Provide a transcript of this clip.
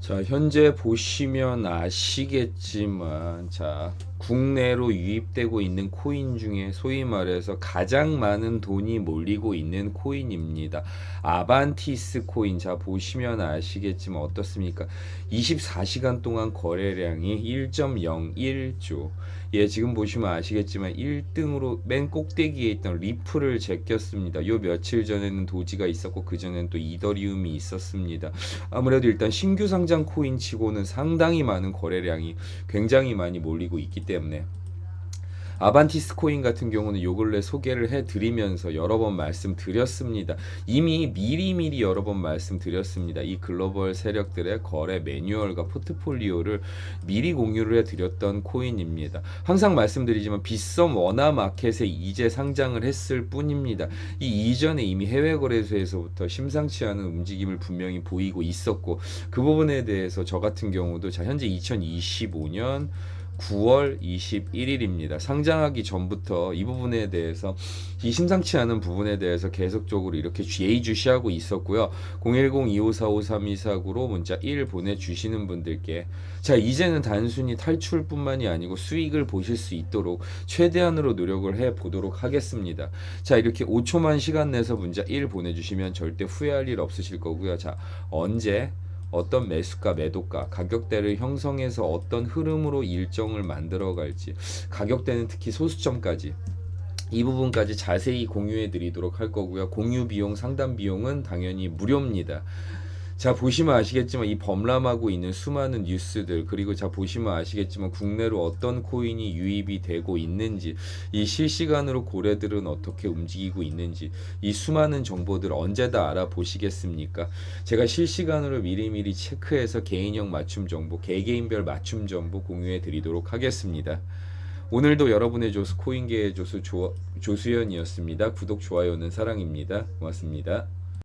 자, 현재 보시면 아시겠지만, 자, 국내로 유입되고 있는 코인 중에 소위 말해서 가장 많은 돈이 몰리고 있는 코인입니다. 아반티스 코인. 자, 보시면 아시겠지만 어떻습니까? 24시간 동안 거래량이 1.01조. 예, 지금 보시면 아시겠지만 1등으로 맨 꼭대기에 있던 리플을 제꼈습니다. 요 며칠 전에는 도지가 있었고 그 전에는 또 이더리움이 있었습니다. 아무래도 일단 신규 상장 코인 치고는 상당히 많은 거래량이 굉장히 많이 몰리고 있기 때문에 아반티스 코인 같은 경우는 요 근래 소개를 해드리면서 여러 번 말씀드렸습니다. 이미 미리미리 여러 번 말씀드렸습니다. 이 글로벌 세력들의 거래 매뉴얼과 포트폴리오를 미리 공유를 해드렸던 코인입니다. 항상 말씀드리지만 빗썸 원화 마켓에 이제 상장을 했을 뿐입니다. 이 이전에 이미 해외 거래소에서부터 심상치 않은 움직임을 분명히 보이고 있었고 그 부분에 대해서 저 같은 경우도 자 현재 2025년 9월 21일입니다. 상장하기 전부터 이 부분에 대해서 이 심상치 않은 부분에 대해서 계속적으로 이렇게 예의주시하고 있었고요. 010-2545-3249로 문자 1 보내주시는 분들께 자 이제는 단순히 탈출뿐만이 아니고 수익을 보실 수 있도록 최대한으로 노력을 해 보도록 하겠습니다. 자 이렇게 5초만 시간 내서 문자 1 보내주시면 절대 후회할 일 없으실 거고요. 자 언제 어떤 매수가, 매도가, 가격대를 형성해서 어떤 흐름으로 일정을 만들어 갈지, 가격대는 특히 소수점까지 이 부분까지 자세히 공유해 드리도록 할 거고요. 공유 비용, 상담 비용은 당연히 무료입니다. 자 보시면 아시겠지만 이 범람하고 있는 수많은 뉴스들 그리고 자 보시면 아시겠지만 국내로 어떤 코인이 유입이 되고 있는지 이 실시간으로 고래들은 어떻게 움직이고 있는지 이 수많은 정보들 언제 다 알아보시겠습니까? 제가 실시간으로 미리미리 체크해서 개인형 맞춤 정보, 개개인별 맞춤 정보 공유해 드리도록 하겠습니다. 오늘도 여러분의 조수 코인계의 조수 조, 조수연이었습니다. 구독 좋아요는 사랑입니다. 고맙습니다.